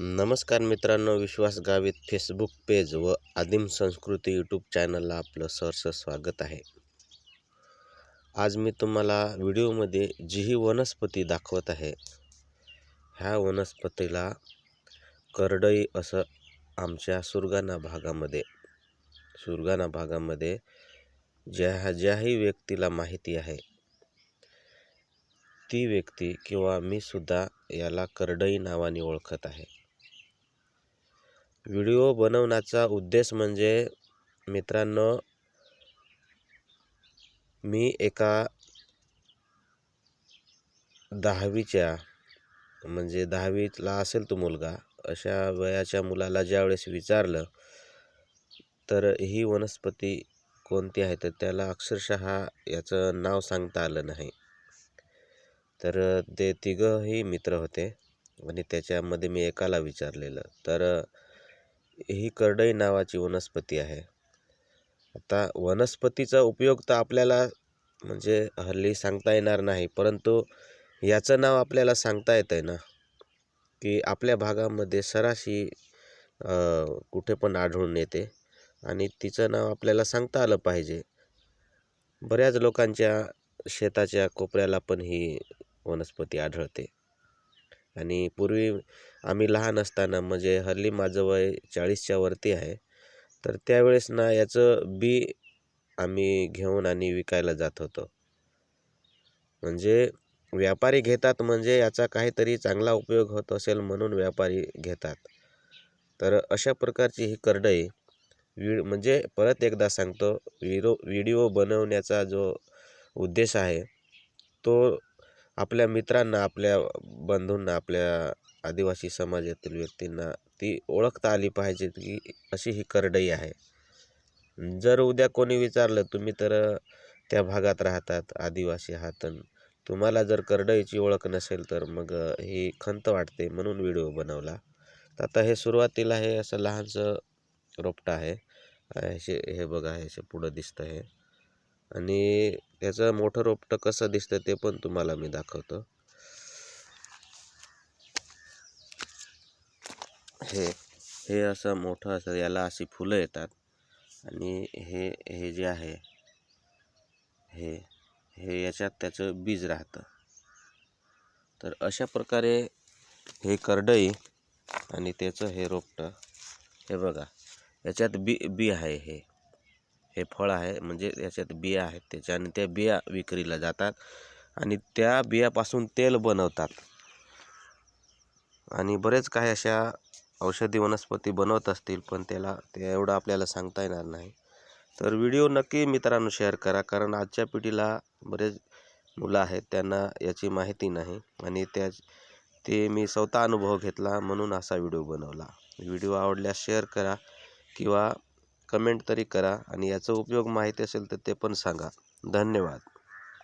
नमस्कार मित्रांनो विश्वास Gavit Facebook page व आदिम संस्कृती यूट्यूब चॅनलला आपलं सहर्ष स्वागत आहे. आज मी तुम्हाला व्हिडिओमध्ये जी ही वनस्पती दाखवत आहे. ह्या वनस्पतीला करडई असं आमच्या सुरगाणा भागामध्ये सुरगाणा भागामध्ये ज्या ज्याही व्यक्तीला माहिती आहे ती व्यक्ती किंवा मी सुद्धा याला करडई नावाने ओळखत आहे. व्हिडिओ बनवण्याचा उद्देश म्हणजे मित्रांनो मी एका दहावीच्या म्हणजे दहावीतला असेल तो मुलगा अशा वयाच्या मुलाला ज्यावेळेस विचारलं तर ही वनस्पती कोणती आहे? तर त्याला अक्षरशः याचं नाव सांगता आलं नाही. तर ते तिघंही मित्र होते आणि त्याच्यामध्ये मी एकाला विचारलेलं. तर ही करडई नावाची वनस्पती आहे. आता वनस्पतीचा उपयोग तर आपल्याला म्हणजे हल्ली सांगता येणार नाही परंतु याचं नाव आपल्याला सांगता येतं आहे ना की आपल्या भागामध्ये सराशी कुठे पण आढळून येते आणि तिचं नाव आपल्याला सांगता आलं पाहिजे. बऱ्याच लोकांच्या शेताच्या कोपऱ्याला पण ही वनस्पती आढळते. आणि पूर्वी आम्ही लहान असताना म्हणजे हल्ली माझं वय चाळीसच्या वरती आहे तर त्यावेळेस ना याचं बी आम्ही घेऊन आणि विकायला जात होतो. म्हणजे व्यापारी घेतात म्हणजे याचा काहीतरी चांगला उपयोग होत असेल म्हणून व्यापारी घेतात. तर अशा प्रकारची ही करडई वि म्हणजे परत एकदा सांगतो विरो व्हिडिओ बनवण्याचा जो उद्देश आहे तो आपल्या मित्रांना आपल्या बंधूंना आपल्या आदिवासी समाजातील व्यक्तींना ती ओळखता आली पाहिजे की अशी ही करडई आहे. जर उद्या कोणी विचारलं तुम्ही तर त्या भागात राहतात आदिवासी आहात तुम्हाला जर करडईची ओळख नसेल तर मग ही खंत वाटते म्हणून व्हिडिओ बनवला. तर आता हे सुरुवातीला हे असं लहानसं रोपटं आहे. हे हे बघा हे पुढं दिसतं आहे आणि त्याचं मोठं रोपटं कसं दिसतं ते पण तुम्हाला मी दाखवतो. हे हे असं मोठं असं याला अशी फुलं येतात. आणि हे हे जे आहे हे हे याच्यात त्याचं बीज राहतं. तर अशा प्रकारे हे करडई आणि त्याचं हे रोपटं हे बघा याच्यात बी बी आहे हे. हे फळ आहे म्हणजे याच्यात बिया आहेत त्याच्या आणि त्या बिया विक्रीला जातात आणि त्या बियापासून तेल बनवतात. आणि बरेच काही अशा औषधी वनस्पती बनवत असतील पण त्याला ते एवढं आपल्याला सांगता येणार नाही. तर व्हिडिओ नक्की मित्रांनो शेअर करा कारण आजच्या पिढीला बरेच मुलं आहेत त्यांना याची माहिती नाही आणि त्या ते मी स्वतः अनुभव घेतला म्हणून असा व्हिडिओ बनवला. व्हिडिओ आवडल्यास शेअर करा किंवा कमेंट तरी करा आणि याचा उपयोग माहिती असेल तर ते पण सांगा. धन्यवाद.